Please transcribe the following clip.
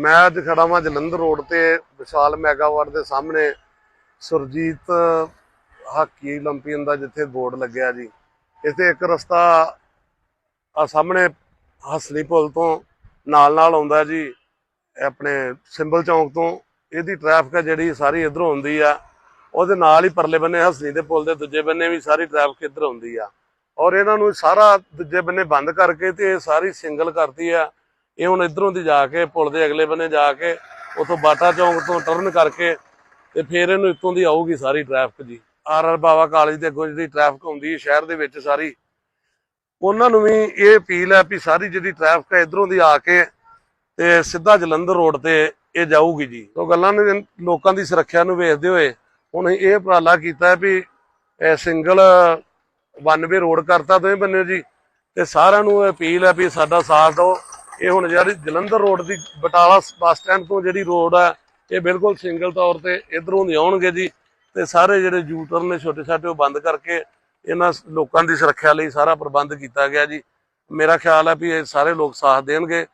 ਮੈਂ ਅੱਜ ਖੜਾ ਹਾਂ ਜਲੰਧਰ ਰੋਡ ਤੇ, ਵਿਸ਼ਾਲ ਮੈਗਾਵਾਰ ਦੇ ਸਾਹਮਣੇ, ਸੁਰਜੀਤ ਹਾਕੀ 올림픽ਨ ਦਾ ਜਿੱਥੇ ਬੋਰਡ ਲੱਗਿਆ ਜੀ। ਇੱਥੇ ਇੱਕ ਰਸਤਾ ਆ ਸਾਹਮਣੇ ਹਸਲੀ ਪੁਲ ਤੋਂ ਨਾਲ ਨਾਲ ਆਉਂਦਾ ਜੀ, ਆਪਣੇ ਸਿੰਬਲ ਚੌਂਕ ਤੋਂ। ਇਹਦੀ ਟ੍ਰੈਫਿਕ ਹੈ ਜਿਹੜੀ ਸਾਰੀ ਇਧਰੋਂ ਆਉਂਦੀ ਆ। ਉਹਦੇ ਨਾਲ ਹੀ ਪਰਲੇ ਬੰਨੇ ਹਸਲੀ ਦੇ ਪੁਲ ਦੇ, ਦੂਜੇ ਬੰਨੇ ਵੀ ਸਾਰੀ ਟ੍ਰੈਫਿਕ ਇਧਰ ਆਉਂਦੀ ਆ। ਔਰ ਇਹਨਾਂ ਨੂੰ ਸਾਰਾ ਦੂਜੇ ਬੰਨੇ ਬੰਦ ਕਰਕੇ ਤੇ ਇਹ ਸਾਰੀ ਸਿੰਗਲ ਕਰਤੀ ਆ। ਇਹ ਹੁਣ ਇਧਰੋਂ ਦੀ ਜਾ ਕੇ ਪੁਲ ਦੇ ਅਗਲੇ ਬੰਨੇ ਜਾ ਕੇ ਉਥੋਂ ਬਾਟਾ ਚੌਂਕ ਤੋਂ ਟਰਨ ਕਰਕੇ ਤੇ ਫਿਰ ਇਹਨੂੰ ਇੱਥੋਂ ਦੀ ਆਊਗੀ ਸਾਰੀ ਟ੍ਰੈਫਿਕ ਜੀ। ਆਰ ਆਰ ਬਾਵਾ ਕਾਲਜ ਦੇ ਅੱਗੋਂ ਜਿਹੜੀ ਟ੍ਰੈਫਿਕ ਹੁੰਦੀ ਹੈ ਸ਼ਹਿਰ ਦੇ ਵਿੱਚ ਸਾਰੀ, ਉਹਨਾਂ ਨੂੰ ਵੀ ਇਹ ਅਪੀਲ ਹੈ ਵੀ ਸਾਰੀ ਜਿਹੜੀ ਟ੍ਰੈਫਿਕ ਹੈ ਇਧਰੋਂ ਦੀ ਆ ਕੇ ਤੇ ਸਿੱਧਾ ਜਲੰਧਰ ਰੋਡ ਤੇ ਇਹ ਜਾਊਗੀ ਜੀ। ਉਹ ਗੱਲਾਂ ਨੇ ਲੋਕਾਂ ਦੀ ਸੁਰੱਖਿਆ ਨੂੰ ਵੇਖਦੇ ਹੋਏ ਹੁਣ ਇਹ ਉਪਰਾਲਾ ਕੀਤਾ ਹੈ ਵੀ ਸਿੰਗਲ ਵਨ ਵੇ ਰੋਡ ਕਰਤਾ ਦੋਵੇਂ ਬੰਨੇ ਜੀ ਤੇ ਸਾਰਿਆਂ ਨੂੰ ਇਹ ਅਪੀਲ ਹੈ ਵੀ ਸਾਡਾ ਸਾਥ ਦਿਓ। ਇਹ ਹੁਣ ਜਿਹੜੀ ਜਲੰਧਰ ਰੋਡ ਦੀ ਬਟਾਲਾ ਬੱਸ ਸਟੈਂਡ ਤੋਂ ਜਿਹੜੀ ਰੋਡ ਹੈ ਇਹ ਬਿਲਕੁਲ ਸਿੰਗਲ ਤੌਰ ਤੇ ਇਧਰੋਂ ਦੀ ਆਉਣਗੇ ਜੀ। ਤੇ ਸਾਰੇ ਜਿਹੜੇ ਯੂ ਨੇ ਛੋਟੇ ਛੋਟੇ ਉਹ ਬੰਦ ਕਰਕੇ ਇਹਨਾਂ ਲੋਕਾਂ ਦੀ ਸੁਰੱਖਿਆ ਲਈ ਸਾਰਾ ਪ੍ਰਬੰਧ ਕੀਤਾ ਗਿਆ ਜੀ। ਮੇਰਾ ਖਿਆਲ ਹੈ ਵੀ ਇਹ ਸਾਰੇ ਲੋਕ ਸਾਥ ਦੇਣਗੇ।